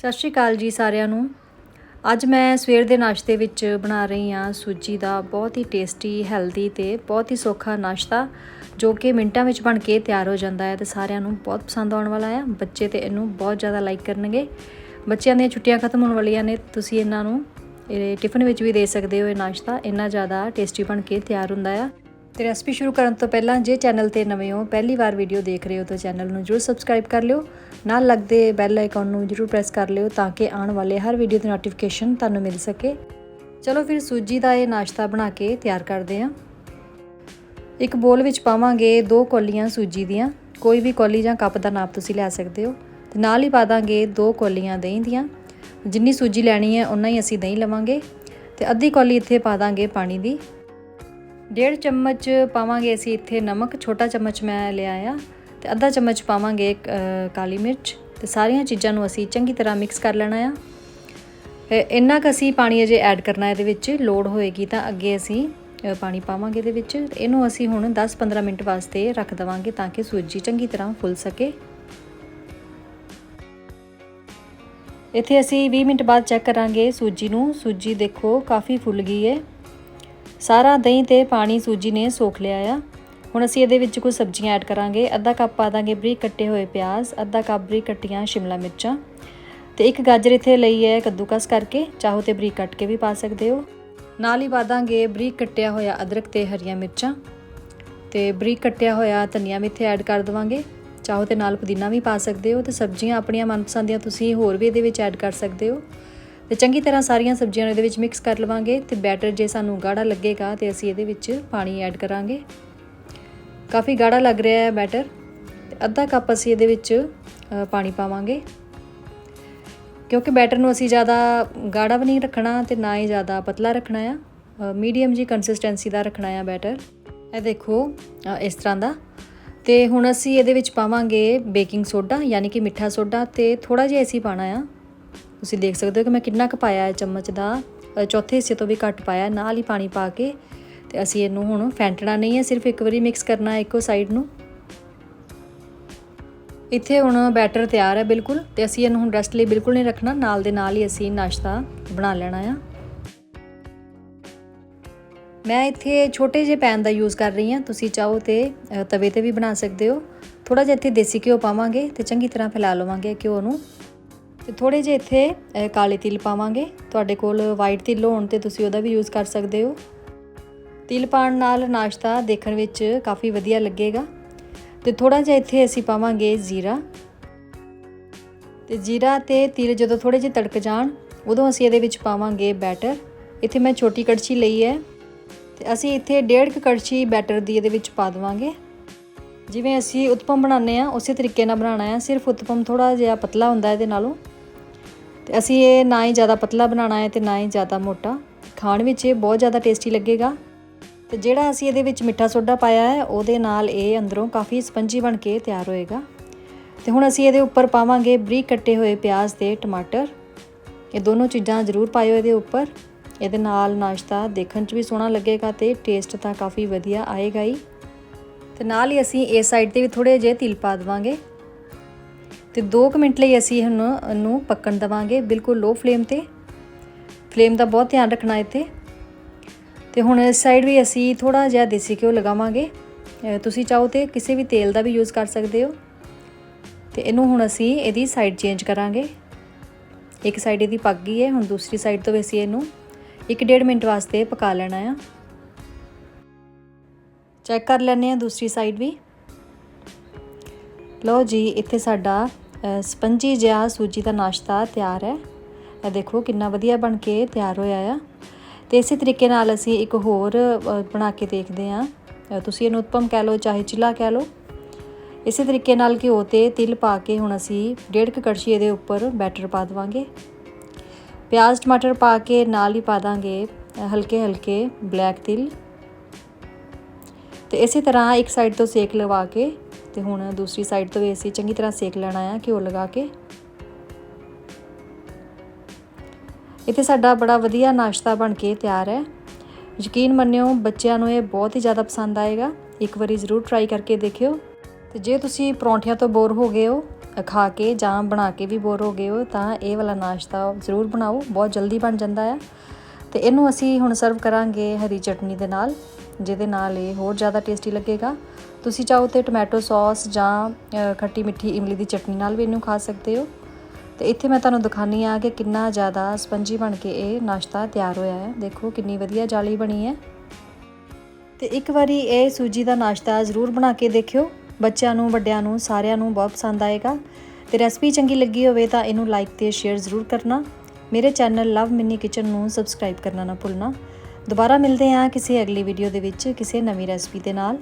ਸਤਿ ਸ਼੍ਰੀ ਅਕਾਲ ਜੀ ਸਾਰਿਆਂ ਨੂੰ। ਅੱਜ ਮੈਂ ਸਵੇਰ ਦੇ ਨਾਸ਼ਤੇ ਵਿੱਚ ਬਣਾ ਰਹੀ ਹਾਂ ਸੂਜੀ ਦਾ ਬਹੁਤ ਹੀ ਟੇਸਟੀ ਹੈਲਦੀ ਤੇ ਬਹੁਤ ਹੀ ਸੌਖਾ ਨਾਸ਼ਤਾ, ਜੋ ਕਿ ਮਿੰਟਾਂ ਵਿੱਚ ਬਣ ਕੇ ਤਿਆਰ ਹੋ ਜਾਂਦਾ ਹੈ ਤੇ ਸਾਰਿਆਂ ਨੂੰ ਬਹੁਤ ਪਸੰਦ ਆਉਣ ਵਾਲਾ ਹੈ। ਬੱਚੇ ਤੇ ਇਹਨੂੰ ਬਹੁਤ ਜ਼ਿਆਦਾ ਲਾਈਕ ਕਰਨਗੇ। ਬੱਚਿਆਂ ਦੀਆਂ ਛੁੱਟੀਆਂ ਖਤਮ ਹੋਣ ਵਾਲੀਆਂ ਨੇ, ਤੁਸੀਂ ਇਹਨਾਂ ਨੂੰ ਇਹ ਟਿਫਨ ਵਿੱਚ ਵੀ ਦੇ ਸਕਦੇ ਹੋ ਇਹ ਨਾਸ਼ਤਾ। ਇੰਨਾ ਜ਼ਿਆਦਾ ਟੇਸਟੀ ਬਣ ਕੇ ਤਿਆਰ ਹੁੰਦਾ ਆ। ਤੇ ਰੈਸਪੀ ਸ਼ੁਰੂ ਕਰਨ ਤੋਂ ਪਹਿਲਾਂ ਜੇ ਚੈਨਲ ਤੇ ਨਵੇਂ ਹੋ, ਪਹਿਲੀ ਵਾਰ ਵੀਡੀਓ ਦੇਖ ਰਹੇ ਹੋ ਤਾਂ ਚੈਨਲ ਨੂੰ ਜਰੂਰ ਸਬਸਕ੍ਰਾਈਬ ਕਰ ਲਿਓ। ਨਾਲ ਲੱਗਦੇ ਬੈਲ ਆਈਕਨ ਨੂੰ ਜਰੂਰ ਪ੍ਰੈਸ ਕਰ ਲਿਓ ਤਾਂ ਕਿ ਆਉਣ ਵਾਲੇ ਹਰ ਵੀਡੀਓ ਦੀ ਨੋਟੀਫਿਕੇਸ਼ਨ ਤੁਹਾਨੂੰ ਮਿਲ ਸਕੇ। ਚਲੋ ਫਿਰ ਸੂਜੀ ਦਾ ਇਹ ਨਾਸ਼ਤਾ ਬਣਾ ਕੇ ਤਿਆਰ ਕਰਦੇ ਹਾਂ। ਇੱਕ ਬੋਲ ਵਿੱਚ ਪਾਵਾਂਗੇ ਦੋ ਕੌਲੀਆਂ ਸੂਜੀ ਦੀਆਂ। ਕੋਈ ਵੀ ਕੌਲੀ ਜਾਂ ਕੱਪ ਦਾ ਨਾਪ ਤੁਸੀਂ ਲੈ ਸਕਦੇ ਹੋ। ਤੇ ਨਾਲ ਹੀ ਪਾ ਦਾਂਗੇ ਦੋ ਕੌਲੀਆਂ ਦਹੀਂ ਦੀਆਂ। ਜਿੰਨੀ ਸੂਜੀ ਲੈਣੀ ਹੈ ਉਨਾ ਹੀ ਅਸੀਂ ਦਹੀਂ ਲਵਾਂਗੇ। ਤੇ ਅੱਧੀ ਕੌਲੀ ਇੱਥੇ ਪਾ ਦਾਂਗੇ ਪਾਣੀ ਦੀ। ਡੇਢ ਚਮਚ ਪਾਵਾਂਗੇ ਅਸੀਂ ਇੱਥੇ ਨਮਕ, ਛੋਟਾ ਚਮਚ ਮੈਂ ਲਿਆ ਆ ਤੇ ਅੱਧਾ ਚਮਚ ਪਾਵਾਂਗੇ ਕਾਲੀ ਮਿਰਚ ਤੇ ਸਾਰੀਆਂ ਚੀਜ਼ਾਂ ਨੂੰ ਅਸੀਂ ਚੰਗੀ ਤਰ੍ਹਾਂ ਮਿਕਸ ਕਰ ਲੈਣਾ ਆ। ਇੰਨਾ ਕੁ ਅਸੀਂ ਪਾਣੀ ਅਜੇ ਐਡ ਕਰਨਾ ਇਹਦੇ ਵਿੱਚ, ਲੋੜ ਹੋਏਗੀ ਤਾਂ ਅੱਗੇ ਅਸੀਂ ਪਾਣੀ ਪਾਵਾਂਗੇ ਇਹਦੇ ਵਿੱਚ। ਇਹਨੂੰ ਅਸੀਂ ਹੁਣ 10-15 ਮਿੰਟ ਵਾਸਤੇ ਰੱਖ ਦਵਾਂਗੇ ਤਾਂ ਕਿ ਸੂਜੀ ਚੰਗੀ ਤਰ੍ਹਾਂ ਫੁੱਲ ਸਕੇ। ਇੱਥੇ ਅਸੀਂ 20 ਮਿੰਟ ਬਾਅਦ ਚੈੱਕ ਕਰਾਂਗੇ ਸੂਜੀ ਨੂੰ। ਸੂਜੀ ਦੇਖੋ ਕਾਫੀ ਫੁੱਲ ਗਈ ਹੈ ਸਾਰਾ ਦਹੀਂ ਤੇ ਪਾਣੀ ਸੂਜੀ ਨੇ ਸੋਖ ਲਿਆ ਆ। ਹੁਣ ਅਸੀਂ ਇਹਦੇ ਵਿੱਚ ਕੁਝ ਸਬਜ਼ੀਆਂ ਐਡ ਕਰਾਂਗੇ। ਅੱਧਾ ਕੱਪ ਪਾ ਦਾਂਗੇ ਬਰੀਕ ਕੱਟੇ ਹੋਏ ਪਿਆਜ਼, ਅੱਧਾ ਕੱਪ ਬਰੀਕ ਕੱਟੀਆਂ ਸ਼ਿਮਲਾ ਮਿਰਚਾਂ ਤੇ ਇੱਕ ਗਾਜਰ ਇੱਥੇ ਲਈ ਹੈ ਕੱਦੂਕਸ ਕਰਕੇ। ਚਾਹੋ ਤੇ ਬਰੀਕ ਕੱਟ ਕੇ ਵੀ ਪਾ ਸਕਦੇ ਹੋ। ਨਾਲ ਹੀ ਪਾ ਦਾਂਗੇ ਬਰੀਕ ਕੱਟਿਆ ਹੋਇਆ ਅਦਰਕ ਤੇ ਹਰੀਆਂ ਮਿਰਚਾਂ ਤੇ ਬਰੀਕ ਕੱਟਿਆ ਹੋਇਆ ਧਨੀਆ ਵੀ ਇੱਥੇ ਐਡ ਕਰ ਦਵਾਂਗੇ। ਚਾਹੋ ਤੇ ਨਾਲ ਪੁਦੀਨਾ ਵੀ ਪਾ ਸਕਦੇ ਹੋ ਤੇ ਸਬਜ਼ੀਆਂ ਆਪਣੀਆਂ ਮਨਪਸੰਦ ਦੀਆਂ ਤੁਸੀਂ ਹੋਰ ਵੀ ਇਹਦੇ ਵਿੱਚ ਐਡ ਕਰ ਸਕਦੇ ਹੋ। ਤੇ ਚੰਗੀ ਤਰ੍ਹਾਂ ਸਾਰੀਆਂ ਸਬਜ਼ੀਆਂ ਨੂੰ ਇਹਦੇ ਵਿੱਚ ਮਿਕਸ ਕਰ ਲਵਾਂਗੇ ਤੇ ਬੈਟਰ ਜੇ ਸਾਨੂੰ ਗਾੜਾ ਲੱਗੇਗਾ ਤੇ ਅਸੀਂ ਇਹਦੇ ਵਿੱਚ ਪਾਣੀ ਐਡ ਕਰਾਂਗੇ। ਕਾਫੀ ਗਾੜਾ ਲੱਗ ਰਿਹਾ ਹੈ ਬੈਟਰ ਤੇ ਅੱਧਾ ਕੱਪ ਅਸੀਂ ਇਹਦੇ ਵਿੱਚ ਪਾਣੀ ਪਾਵਾਂਗੇ। ਕਿਉਂਕਿ ਬੈਟਰ ਨੂੰ ਅਸੀਂ ਜ਼ਿਆਦਾ ਗਾੜਾ ਵੀ ਨਹੀਂ ਰੱਖਣਾ ਤੇ ਨਾ ਹੀ ਜ਼ਿਆਦਾ ਪਤਲਾ ਰੱਖਣਾ ਆ। ਮੀਡੀਅਮ ਜੀ ਕੰਸਿਸਟੈਂਸੀ ਦਾ ਰੱਖਣਾ ਆ ਬੈਟਰ ਇਹ ਦੇਖੋ ਇਸ ਤਰ੍ਹਾਂ ਦਾ। ਤੇ ਹੁਣ ਅਸੀਂ ਇਹਦੇ ਵਿੱਚ ਪਾਵਾਂਗੇ ਬੇਕਿੰਗ ਸੋਡਾ ਯਾਨੀ ਕਿ ਮਿੱਠਾ ਸੋਡਾ ਤੇ ਥੋੜਾ ਜਿਹਾ ਅਸੀਂ ਪਾਣਾ ਆ। ਤੁਸੀਂ ਦੇਖ ਸਕਦੇ ਹੋ ਕਿ ਮੈਂ ਕਿੰਨਾ ਕੁ ਪਾਇਆ ਹੈ ਚਮਚ ਦਾ। ਚੌਥੇ ਹਿੱਸੇ ਤੋਂ ਵੀ ਘੱਟ ਪਾਇਆ ਨਾਲ ਹੀ ਪਾਣੀ ਪਾ ਕੇ। ਤੇ ਅਸੀਂ ਇਹਨੂੰ ਹੁਣ ਫੈਂਟਣਾ ਨਹੀਂ ਹੈ, ਸਿਰਫ ਇੱਕ ਵਾਰੀ ਮਿਕਸ ਕਰਨਾ ਹੈ ਇੱਕੋ ਸਾਈਡ ਨੂੰ। ਇੱਥੇ ਹੁਣ ਬੈਟਰ ਤਿਆਰ ਹੈ ਬਿਲਕੁਲ ਤੇ ਅਸੀਂ ਇਹਨੂੰ ਹੁਣ ਰੈਸਟ ਲਈ ਬਿਲਕੁਲ ਨਹੀਂ ਰੱਖਣਾ, ਨਾਲ ਦੇ ਨਾਲ ਹੀ ਅਸੀਂ ਨਾਸ਼ਤਾ ਬਣਾ ਲੈਣਾ ਆ। ਮੈਂ ਇੱਥੇ ਛੋਟੇ ਜਿਹੇ ਪੈਨ ਦਾ ਯੂਜ਼ ਕਰ ਰਹੀ ਹਾਂ, ਤੁਸੀਂ ਚਾਹੋ ਤੇ ਤਵੇ ਤੇ ਵੀ ਬਣਾ ਸਕਦੇ ਹੋ। ਥੋੜਾ ਜਿਹਾ ਇੱਥੇ ਦੇਸੀ ਘਿਓ ਪਾਵਾਂਗੇ ਤੇ ਚੰਗੀ ਤਰ੍ਹਾਂ ਫੈਲਾ ਲਵਾਂਗੇ ਘਿਓ ਨੂੰ। ਤੇ ਥੋੜੇ ਜਿਹੇ ਇੱਥੇ ਕਾਲੇ ਤਿਲ ਪਾਵਾਂਗੇ। ਤੁਹਾਡੇ ਕੋਲ ਵਾਈਟ ਤਿਲ ਹੋਣ ਤੇ ਤੁਸੀਂ ਉਹਦਾ ਵੀ ਯੂਜ਼ ਕਰ ਸਕਦੇ ਹੋ। ਤਿਲ ਪਾਣ ਨਾਲ ਨਾਸ਼ਤਾ ਦੇਖਣ ਵਿੱਚ ਕਾਫੀ ਵਧੀਆ ਲੱਗੇਗਾ। ਤੇ ਥੋੜਾ ਜਿਹਾ ਇੱਥੇ ਅਸੀਂ ਪਾਵਾਂਗੇ ਜ਼ੀਰਾ। ਤੇ ਜ਼ੀਰਾ ਤੇ ਤਿਲ ਜਦੋਂ ਥੋੜੇ ਜਿਹੇ ਤੜਕ ਜਾਣ, ਉਦੋਂ ਅਸੀਂ ਇਹਦੇ ਵਿੱਚ ਪਾਵਾਂਗੇ ਬੈਟਰ ਇੱਥੇ ਮੈਂ ਛੋਟੀ ਕੜਛੀ ਲਈ ਹੈ। ਤੇ ਅਸੀਂ ਇੱਥੇ ਡੇਢ ਕੁ ਕੜਛੀ ਬੈਟਰ ਦੀ ਇਹਦੇ ਵਿੱਚ ਪਾ ਦਵਾਂਗੇ। ਜਿਵੇਂ ਅਸੀਂ ਉਤਪਮ ਬਣਾਉਂਦੇ ਆ ਉਸੇ ਤਰੀਕੇ ਨਾਲ ਬਣਾਉਣਾ ਹੈ। ਸਿਰਫ ਉਤਪਮ ਥੋੜਾ ਜਿਹਾ ਪਤਲਾ ਹੁੰਦਾ ਇਹਦੇ ਨਾਲੋਂ। ਤੇ ਅਸੀਂ ਇਹ ਨਾ ਹੀ ਜ਼ਿਆਦਾ ਪਤਲਾ ਬਣਾਉਣਾ ਹੈ ਤੇ ਨਾ ਹੀ ਜ਼ਿਆਦਾ ਮੋਟਾ। ਖਾਣ ਵਿੱਚ ਇਹ ਬਹੁਤ ਜ਼ਿਆਦਾ ਟੇਸਟੀ ਲੱਗੇਗਾ। ਤੇ ਜਿਹੜਾ ਅਸੀਂ ਇਹਦੇ ਵਿੱਚ ਮਿੱਠਾ ਸੋਡਾ ਪਾਇਆ ਹੈ, ਉਹਦੇ ਨਾਲ ਇਹ ਅੰਦਰੋਂ ਕਾਫੀ ਸਪੰਜੀ ਬਣ ਕੇ ਤਿਆਰ ਹੋਏਗਾ। ਤੇ ਹੁਣ ਅਸੀਂ ਇਹਦੇ ਉੱਪਰ ਪਾਵਾਂਗੇ ਬਰੀਕ ਕੱਟੇ ਹੋਏ ਪਿਆਜ਼ ਤੇ ਟਮਾਟਰ। ਇਹ ਦੋਨੋਂ ਚੀਜ਼ਾਂ ਜ਼ਰੂਰ ਪਾਇਓ ਇਹਦੇ ਉੱਪਰ। ਇਹਦੇ ਨਾਲ ਨਾਸ਼ਤਾ ਦੇਖਣ 'ਚ ਵੀ ਸੋਹਣਾ ਲੱਗੇਗਾ ਤੇ ਟੇਸਟ ਤਾਂ ਕਾਫੀ ਵਧੀਆ ਆਏਗਾ ਹੀ। ਤੇ ਨਾਲ ਹੀ ਅਸੀਂ ਇਸ ਸਾਈਡ ਤੇ ਵੀ ਥੋੜੇ ਜਿਹੇ ਤਿਲ ਪਾ ਦਵਾਂਗੇ। ਤੇ 2 ਮਿੰਟ ਲਈ ਅਸੀਂ ਹੁਣ ਇਹਨੂੰ ਪੱਕਣ ਦਵਾਂਗੇ। ਬਿਲਕੁਲ ਲੋ ਫਲੇਮ ਤੇ। ਫਲੇਮ ਦਾ ਬਹੁਤ ਧਿਆਨ ਰੱਖਣਾ ਇੱਥੇ। ਤੇ ਹੁਣ ਇਸ ਸਾਈਡ ਵੀ ਅਸੀਂ ਥੋੜਾ ਜਿਹਾ ਦੇਸੀ ਘਿਓ ਲਗਾਵਾਂਗੇ। ਤੁਸੀਂ ਚਾਹੋ ਤੇ ਕਿਸੇ ਵੀ ਤੇਲ ਦਾ ਵੀ ਯੂਜ਼ ਕਰ ਸਕਦੇ ਹੋ। ਤੇ ਇਹਨੂੰ ਹੁਣ ਅਸੀਂ ਇਹਦੀ ਸਾਈਡ ਚੇਂਜ ਕਰਾਂਗੇ। ਇੱਕ ਸਾਈਡ ਇਹਦੀ ਪੱਕ ਗਈ ਹੈ, ਹੁਣ ਦੂਸਰੀ ਸਾਈਡ ਤੋਂ ਵੀ ਅਸੀਂ ਇਹਨੂੰ 1.5 ਮਿੰਟ ਵਾਸਤੇ ਪਕਾ ਲੈਣਾ ਆ। ਚੈੱਕ ਕਰ ਲੈਣੇ ਆ ਦੂਸਰੀ ਸਾਈਡ ਵੀ। ਲਓ ਜੀ, ਇੱਥੇ ਸਾਡਾ ਸਪੰਜੀ ਜਿਹਾ ਸੂਜੀ ਦਾ ਨਾਸ਼ਤਾ ਤਿਆਰ ਹੈ। ਇਹ ਦੇਖੋ ਕਿੰਨਾ ਵਧੀਆ ਬਣ ਕੇ ਤਿਆਰ ਹੋਇਆ ਆ। ਤੇ ਇਸੇ ਤਰੀਕੇ ਨਾਲ ਅਸੀਂ ਇੱਕ ਹੋਰ ਬਣਾ ਕੇ ਦੇਖਦੇ ਹਾਂ। ਤੁਸੀਂ ਇਹਨੂੰ ਉਤਪਮ ਕਹਿ ਲਓ, ਚਾਹੇ ਚਿੱਲਾ ਕਹਿ ਲਓ। ਇਸੇ ਤਰੀਕੇ ਨਾਲ ਘਿਓ ਤੇ ਤਿਲ ਪਾ ਕੇ ਹੁਣ ਅਸੀਂ ਡੇਢ ਕ ਕੜਛੀ ਇਹਦੇ ਉੱਪਰ ਬੈਟਰ ਪਾ ਦਵਾਂਗੇ। ਪਿਆਜ਼, ਟਮਾਟਰ ਪਾ ਕੇ ਨਾਲ ਹੀ ਪਾ ਦਾਂਗੇ ਹਲਕੇ ਹਲਕੇ ਬਲੈਕ ਤਿਲ। ਤੇ ਇਸੇ ਤਰ੍ਹਾਂ ਇੱਕ ਸਾਈਡ ਤੋਂ ਸੇਕ ਲਵਾ ਕੇ ਤੇ ਹੁਣ ਦੂਸਰੀ ਸਾਈਡ ਤੋਂ ਵੀ ਅਸੀਂ ਚੰਗੀ ਤਰ੍ਹਾਂ ਸੇਕ ਲੈਣਾ ਆ ਘਿਓ ਲਗਾ ਕੇ। ਇੱਥੇ ਸਾਡਾ ਬੜਾ ਵਧੀਆ ਨਾਸ਼ਤਾ ਬਣ ਕੇ ਤਿਆਰ ਹੈ। ਯਕੀਨ ਮੰਨਿਓ, ਬੱਚਿਆਂ ਨੂੰ ਇਹ ਬਹੁਤ ਹੀ ਜ਼ਿਆਦਾ ਪਸੰਦ ਆਏਗਾ। ਇੱਕ ਵਾਰੀ ਜ਼ਰੂਰ ਟਰਾਈ ਕਰਕੇ ਦੇਖਿਓ। ਤੇ ਜੇ ਤੁਸੀਂ ਪਰੌਂਠਿਆਂ ਤੋਂ ਬੋਰ ਹੋ ਗਏ ਹੋ, ਖਾ ਕੇ ਜਾਂ ਬਣਾ ਕੇ ਵੀ ਬੋਰ ਹੋ ਗਏ ਹੋ, ਤਾਂ ਇਹ ਵਾਲਾ ਨਾਸ਼ਤਾ ਜ਼ਰੂਰ ਬਣਾਓ। ਬਹੁਤ ਜਲਦੀ ਬਣ ਜਾਂਦਾ ਆ। ਤੇ ਇਹਨੂੰ ਅਸੀਂ ਹੁਣ ਸਰਵ ਕਰਾਂਗੇ ਹਰੀ ਚਟਨੀ ਦੇ ਨਾਲ। ਜਿਹਦੇ ਨਾਲ ਇਹ ਹੋਰ ਜ਼ਿਆਦਾ ਟੇਸਟੀ ਲੱਗੇਗਾ। ਤੁਸੀਂ ਚਾਹੋ ਤੇ ਟੋਮੈਟੋ ਸੌਸ ਜਾਂ ਖੱਟੀ ਮਿੱਠੀ ਇਮਲੀ ਦੀ ਚਟਨੀ ਨਾਲ ਵੀ ਇਹਨੂੰ ਖਾ ਸਕਦੇ ਹੋ। ਤੇ ਇੱਥੇ ਮੈਂ ਤੁਹਾਨੂੰ ਦਿਖਾਨੀ ਆ ਕਿ ਕਿੰਨਾ ਜ਼ਿਆਦਾ ਸਪੰਜੀ ਬਣ ਕੇ ਇਹ ਨਾਸ਼ਤਾ ਤਿਆਰ ਹੋਇਆ ਹੈ। ਦੇਖੋ ਕਿੰਨੀ ਵਧੀਆ ਜਾਲੀ ਬਣੀ ਹੈ। ਤੇ ਇੱਕ ਵਾਰੀ ਇਹ ਸੂਜੀ ਦਾ ਨਾਸ਼ਤਾ ਜ਼ਰੂਰ ਬਣਾ ਕੇ ਦੇਖਿਓ। ਬੱਚਿਆਂ ਨੂੰ, ਵੱਡਿਆਂ ਨੂੰ, ਸਾਰਿਆਂ ਨੂੰ ਬਹੁਤ ਪਸੰਦ ਆਏਗਾ। ਤੇ ਰੈਸਪੀ ਚੰਗੀ ਲੱਗੀ ਹੋਵੇ ਤਾਂ ਇਹਨੂੰ ਲਾਈਕ ਤੇ ਸ਼ੇਅਰ ਜ਼ਰੂਰ ਕਰਨਾ। ਮੇਰੇ ਚੈਨਲ ਲਵ ਮਿੰਨੀ ਕਿਚਨ ਨੂੰ ਸਬਸਕ੍ਰਾਈਬ ਕਰਨਾ ਨਾ ਭੁੱਲਣਾ। ਦੁਬਾਰਾ ਮਿਲਦੇ ਹਾਂ ਕਿਸੇ ਅਗਲੀ ਵੀਡੀਓ ਦੇ ਵਿੱਚ ਕਿਸੇ ਨਵੀਂ ਰੈਸਪੀ ਦੇ ਨਾਲ।